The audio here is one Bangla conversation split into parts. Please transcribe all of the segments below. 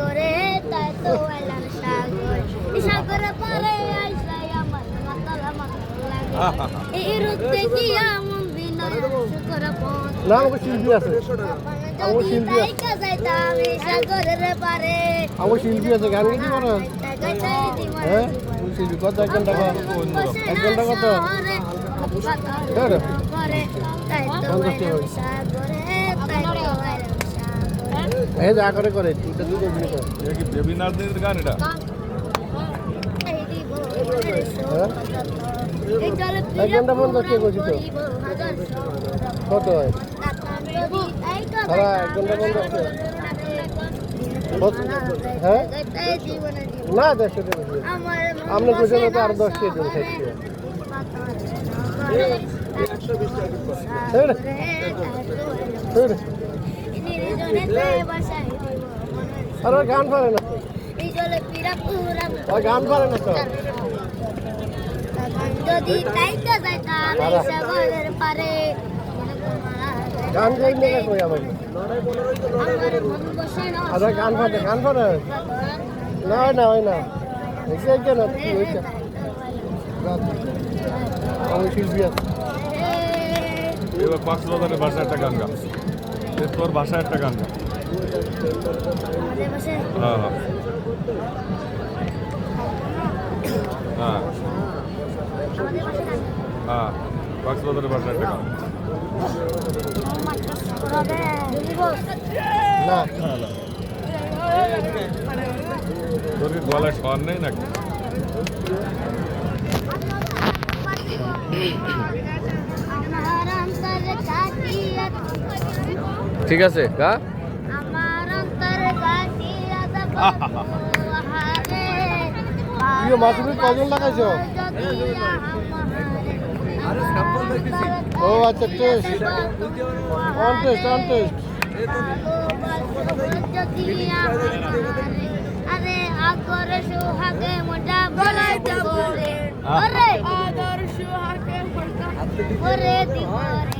সাগরে তাই তো এলাম সাগর। সাগরে পারে আইসাই আমার মাতাল আমার লাগে। এই রুতে কি আমন বিনয়? শুকর পথ। না আমাকে শিল্পী আছে। আমার শিল্পী আছে। যাইতাম সাগরের পারে। আমার শিল্পী আছে। গান গাইতে পারো হ্যাঁ শিল্পী কত এক ঘণ্টা কত? এক ঘণ্টা কত? ধরো। এই যা করে করে তিনটা দুটো বিয়ে করে এটা কি বেবি নার্সদের গান এটা এক ঘণ্টা পঞ্চাশ টাকা করছি তো কত হয় সারা এক ঘণ্টা পঞ্চাশ টাকা হ্যাঁ না দেড়শো টাকা আপনি তো আরও দশ টাকা ধরো। আর ওই গান পারে না। ওই গান পারে না তো। যদি তাইকা যাইতাম এই সাগরের পারে গান গাই না কই আমার মন আর গান পারে গান পারে। না হয় না হয় না। দেখে কেন আমি শিল্পী আছে। এবার কক্সবাজারের ভাষায় একটা গান গা তোর ভাষায় একটা গান গা হ্যাঁ হ্যাঁ হ্যাঁ তোর কি গলায় স্বর নেই নাকি ঠিক আছে গা? মাসুমের কজন লাগাইছো? ও আচ্ছা test on test on test আরে আগরে সুহাগে মোটা। বলাইতে বলে ওরে আগর সুহাগে মোটা। ওরে দিবরে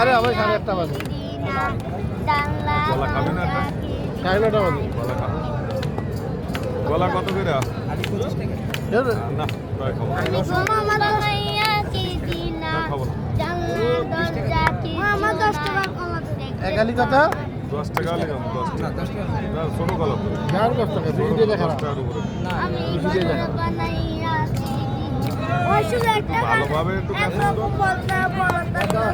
আরে আমার সাড়ে আটটা বাজে? সাড়ে নটা বাজে। গলা কত করে? না আমি ঘুমামা বানাইয়া কি দিনা না, খাব না। জানলা দরজা কি আমার 10 টাকা কমাতে একালি কথা? দশ টাকা দশ টাকা না ছোটো টাকা দশ টাকার উপরে। ভালোভাবে একটু